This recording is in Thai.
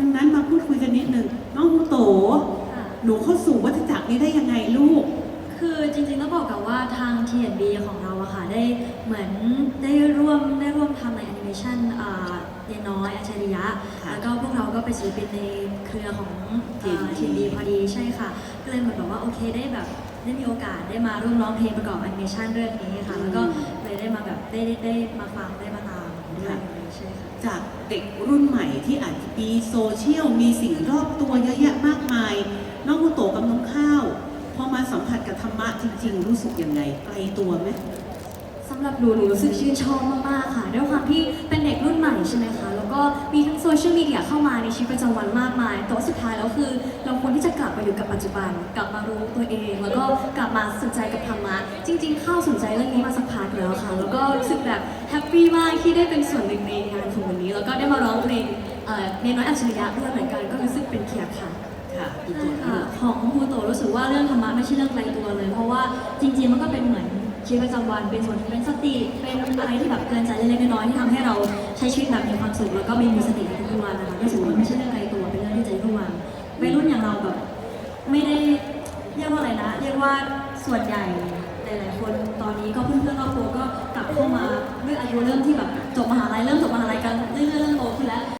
ดังนั้นมาพูดคุยกันนิดหนึ่งน้องฮูโต ค่ะ หนูเข้าสู่วัฏจักรนี้ได้ยังไงลูก คือจริงๆต้องบอกกับว่าทาง TNB ของเราอะค่ะได้เหมือนได้ร่วมได้ร่วมทำในแอนิเมชันอ่าเนน้อยอัจฉริยะ ค่ะแล้วก็พวกเราก็เป็นศิลปินในเครือของ TNB TNB พอดีใช่ค่ะ ก็เลยเหมือนแบบว่าโอเคได้แบบได้มีโอกาสได้มาร่วมร้องเพลงประกอบแอนิเมชันเรื่องนี้ค่ะ แล้วก็เลยได้มาแบบได้ได้ได้มาฟังได้มาตาม เรื่องนี้ใช่ค่ะ จากเด็กรุ่นใหม่ที่อาจจะมีโซเชียลมีสิ่งรอบตัวเยอะแยะมากมาย น้องฮูโตกับน้องข้าว พอมาสัมผัสกับธรรมะจริง ๆ รู้สึกยังไงไกลตัวไหมสำหรับหนูหนูรู้สึกชื่นชอบมากๆค่ะด้วยความที่ เชียลมีเดียเข้ามาในชีวิตประจำวันมากมาย แต่ว่าสุดท้ายแล้วคือ เราควรที่จะกลับมาอยู่กับปัจจุบัน กลับมารู้ตัวเอง แล้วก็กลับมาสนใจกับธรรมะ จริง ๆ เข้าสนใจเรื่องนี้มาสักพักแล้วค่ะ แล้วก็รู้สึกแบบแฮปปี้มากที่ได้เป็นส่วนหนึ่งในงานของวันนี้ แล้วก็ได้มาร้องเพลงเอ่อเนน้อยอัจฉริยะด้วยเหมือนกันก็รู้สึกเป็นเกียรติค่ะค่ะพี่โตค่ะของครูโตรู้สึกว่าเรื่องธรรมะไม่ใช่เรื่องไกลตัวเลย เพราะว่าจริง ๆ มันก็เป็นเหมือน ชีวิตประจำวันเป็นส่วนที่เป็นสติ เป็นอะไรที่แบบเตือนใจเล็กๆน้อยๆที่ทำให้เราใช้ชีวิตแบบมีความสุขแล้วก็มีมีสติในทุกวันนะคะรู้สึกว่ามันไม่ใช่เรื่องไกลตัวเป็นเรื่องที่ใจทุกวันวัยรุ่นอย่างเราแบบไม่ได้เรียกว่าอะไรนะเรียกว่าส่วนใหญ่หลายๆคนตอนนี้ก็เพื่อนๆครอบครัวก็กลับเข้ามาด้วยอายุเริ่มที่แบบจบมหาลัยเริ่มจบมหาลัยกันเรื่อยๆเริ่มโตขึ้นแล้ว